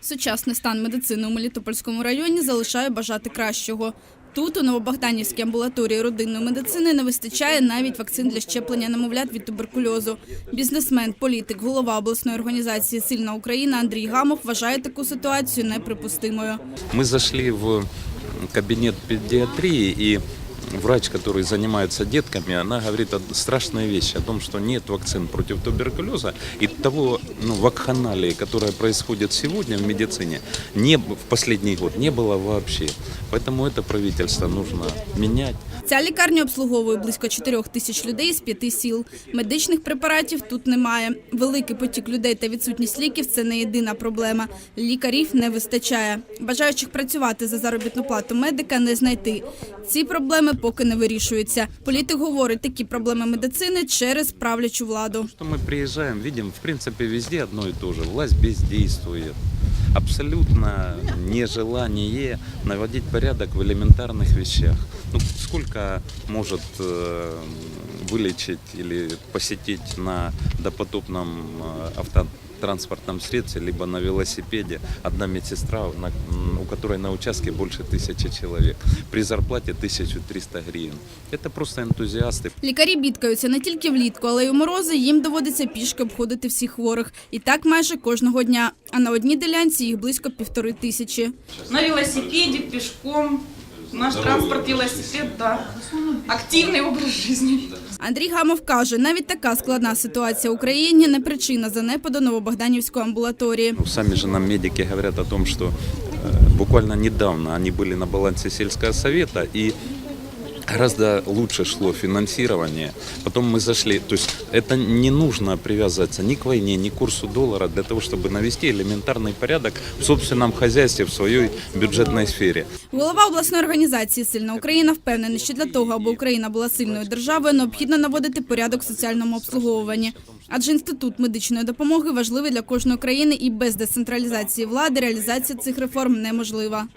Сучасний стан медицини у Мелітопольському районі залишає бажати кращого. Тут, у Новобогданівській амбулаторії родинної медицини, не вистачає навіть вакцин для щеплення немовлят від туберкульозу. Бізнесмен, політик, голова обласної організації Сильна Україна Андрій Гамов вважає таку ситуацію неприпустимою. Мы зашли в кабинет педиатрии, и врач, который занимается детками, она говорит о- страшные вещи о том, что нет вакцин против туберкулеза. И того ну, вакханалии, которая происходит сегодня в медицине, не, б- в последний год не было вообще. Поэтому это правительство нужно менять. Ця лікарня обслуговує близько 4 тисяч людей з п'яти сіл. Медичних препаратів тут немає. Великий потік людей та відсутність ліків це не єдина проблема. Лікарів не вистачає. Бажаючих працювати за заробітну плату медика не знайти. Ці проблеми поки не вирішуються. Політик говорить, такі проблеми медицини через правлячу владу. Что мы приезжаем, видим, в принципе, везде одно и то же. Власть бездействует. Абсолютно нежелание наводить порядок в элементарных вещах. Ну, сколько может э, вылечить или посетить на допотопном э, автотранспортном средстве, либо на велосипеде одна медсестра, на- м, у которой на участке больше тысячи человек, при зарплате 1300 гривен. Это просто энтузиасты, Лікарі бідкаються не тільки влітку, але й у морози їм доводиться пішки обходити всіх хворих. І так майже кожного дня. А на одній ділянці їх близько півтори тисячі. На велосипеде, пешком. Наш транспорт, велосипед, да. Активный образ жизни. Андрій Гамов каже, навіть така складна ситуація в Україні не причина занепаду Новобогданівської амбулаторії. Ну, Сами же нам медики говорят о том, что э, буквально недавно они были на балансе сельского совета и гораздо лучше шло финансирование. Потом мы зашли, то есть это не нужно привязываться ни к войне, ни к курсу доллара для того, чтобы навести элементарный порядок в собственном хозяйстве, в своей бюджетной сфере. Голова обласної організації Сильна Україна впевнений, що для того, аби Україна була сильною державою, необхідно наводити порядок в соціальному обслуговуванні. Адже інститут медичної допомоги важливий для кожної країни, і без децентралізації влади реалізація цих реформ неможлива.